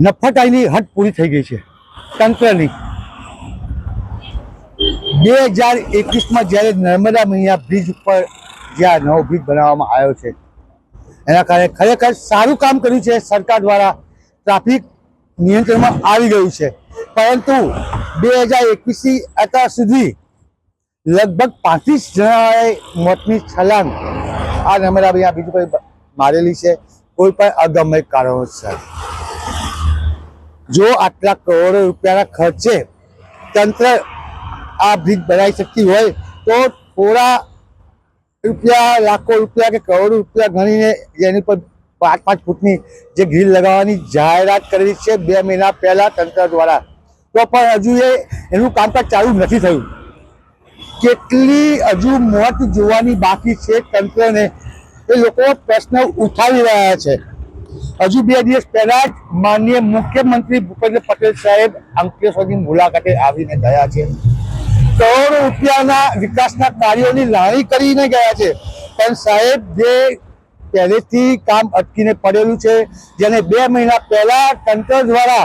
નફટાઈની હદ પૂરી થઈ ગઈ છે. તંત્રની. બે હજાર એકવીસમાં જ્યારે નર્મદા મૈયા બ્રિજ ઉપર જ્યાં નવો બ્રિજ બનાવવામાં આવ્યો છે, એના કારણે ખરેખર સારું કામ કર્યું છે સરકાર દ્વારા. ટ્રાફિક નિયંત્રણમાં આવી ગયું છે. પરંતુ બે હજાર એકવીસથી અત્યાર સુધી લગભગ પાંત્રીસ જણાએ મોતની છલાંગ આ નર્મદા મૈયા બ્રિજ ઉપર મારેલી છે. કોઈ પણ અગમ્ય કારણોસર. જો આટલા કરોડો રૂપિયાના ખર્ચે તંત્ર આ બ્રિજ બનાવી શકતી હોય, તો થોડા રૂપિયા, લાખો રૂપિયા કે કરોડો રૂપિયા ગણીને એની પર પાંચ પાંચ ફૂટની જે ગ્રીલ લગાવવાની જાહેરાત કરેલી છે બે મહિના પહેલાં તંત્ર દ્વારા. તો પણ હજુ એ, એનું કામકાજ ચાલુ નથી થયું. કેટલી હજુ મોત જોવાની બાકી છે તંત્રને? એ લોકો પ્રશ્ન ઉઠાવી રહ્યા છે. હજુ બે દિવસ પહેલા જ માનનીય મુખ્યમંત્રી ભૂપેન્દ્ર પટેલ સાહેબ અંકલેશ્વરની મુલાકાતે આવીને ગયા છે. કરોડો રૂપિયાના વિકાસના કાર્યોની લાણી કરીને ગયા છે. પણ સાહેબ, જે પહેલેથી કામ અટકીને પડેલું છે, જેને બે મહિના પહેલા તંત્ર દ્વારા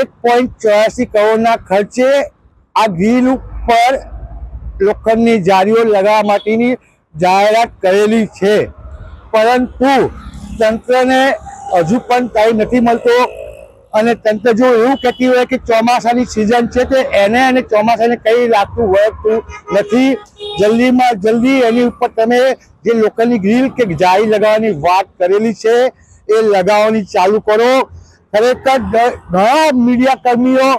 એક પોઈન્ટ ચોરાસી કરોડના ખર્ચે આ ગ્રીલ ઉપર લોખંડની જારીઓ લગાવવા માટેની જાહેરાત કરેલી છે. પરંતુ તંત્રને હજુ પણ ટાઈમ નથી મળતો. અને તંત્ર જો એવું કહેતી હોય કે ચોમાસાની સિઝન છે તો એને અને ચોમાસાને કઈ લાગતું વળગતું નથી. જલ્દીમાં જલ્દી એની ઉપર તમે જે લોકલની ગ્રીલ કે જાળી લગાવવાની વાત કરેલી છે, એ લગાવવાની ચાલુ કરો. ખરેખર ઘણા મીડિયા કર્મીઓ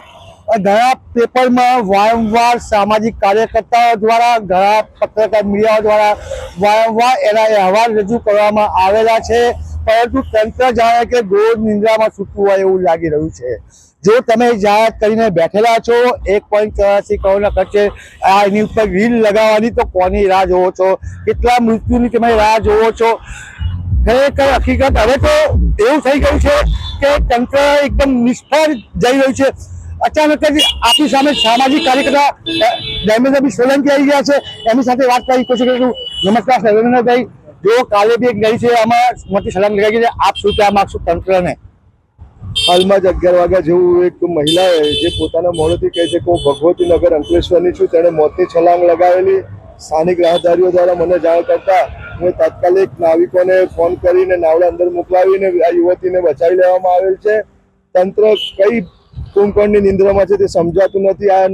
ઘણા પેપરમાં વારંવાર સામાજિક કાર્યકર્તાઓ દ્વારા, ઘણા પત્રકાર મીડિયાઓ દ્વારા વારંવાર એના અહેવાલ રજૂ કરવામાં આવેલા છે. પરંતુ તંત્ર જાણે કે ગોળ નિંદ્રામાં સૂતું હોય એવું લાગી રહ્યું છે. જો તમે જાહેરાત કરીને બેઠેલા છો, એક પોઈન્ટ ચોરાસી કરોડના ખર્ચે આ એની ઉપર રીલ લગાવવાની તો કોની રાહ જોવો છો? કેટલા મૃત્યુની તમે રાહ જોવો છો? ખરેખર હકીકત હવે તો એવું થઈ ગયું છે કે તંત્ર એકદમ નિષ્ફળ જઈ રહ્યું છે. અચાનક જ આપણી સામે સામાજિક કાર્યકર્તા ધર્મેન્દ્રભાઈ સોલંકી આવી ગયા છે. એમની સાથે વાત કરી, કોશિશ કરું નમસ્કાર ધર્મેન્દ્રભાઈ જો કાલે બી એક ગઈ છે, આમાં મોટી સલામ લગાવી છે, આપ શું કહેવા માંગશો તંત્રને? હાલમાં જ અગિયાર વાગ્યા જેવું એક મહિલાએ જે પોતાના મોડેથી કહે છે કે હું ભગવતી નગર અંકલેશ્વરની છું, તેણે મોતની છલાંગ લગાવેલી. સ્થાનિક રાહદારીઓ દ્વારા મને જાણ કરતા હું તાત્કાલિક નાવિકોને ફોન કરીને નાવડા અંદર મોકલાવીને આ યુવતીને બચાવી લેવામાં આવેલ છે. તંત્ર કઈ કુંભકર્ણની નિંદ્રામાં છે તે સમજાતું નથી. આ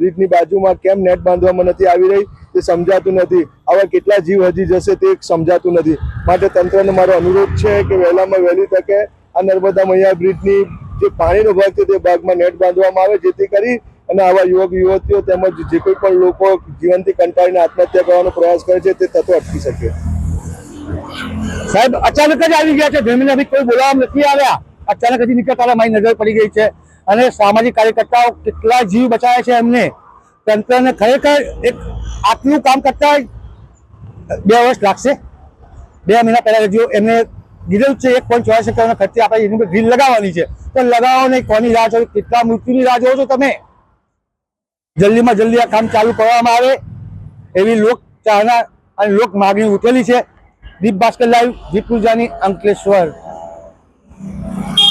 બ્રિજની બાજુમાં કેમ નેટ બાંધવામાં નથી આવી રહી? તે સમજાતું નથી. આવા કેટલા જીવ હજી જશે તે સમજાતું નથી. માટે તંત્રને મારો અનુરોધ છે કે વહેલામાં વહેલી તકે આ નર્મદા મૈયા બ્રિજની જે પાણીનો ભાગ છે તે ભાગમાં નેટ બાંધવામાં આવે, જેથી કરી અને આવા યુવક, યુવતીઓ તેમજ જે કોઈ પણ લોકો જીવનથી કંટાળીને આત્મહત્યા કરવાનો પ્રયાસ કરે છે તે થતો અટકી શકે. સાહેબ, અચાનક જ આવી ગયા છે. ધર્મેન્દ્રભાઈ કોઈ બોલાવા નથી આવ્યા. અચાનક હજી નીકળતા મારી નજર પડી ગઈ છે. અને સામાજિક કાર્યકર્તાઓ કેટલા જીવ બચાવે છે એમને. તંત્રને ખરેખર એક આટલું કામ કરતા બે વર્ષ લાગશે. બે મહિના પહેલા જો એમને કીધેલું છે, એક પોઈન્ટ ચોરાસી કરોડના ખર્ચે આપણે એની ઉપર ગ્રીલ લગાવવાની છે. તો લગાવો નહીં કોની રાહ જો કેટલા મૃત્યુની રાહ જોવો છો તમે? જલ્દીમાં જલ્દી આ કામ ચાલુ કરવામાં આવે. એવી લોક ચાહના અને લોક માગણી ઉઠેલી છે. દીપ ભાસ્કર લાઈવ દીપ પૂજાની અંકલેશ્વર.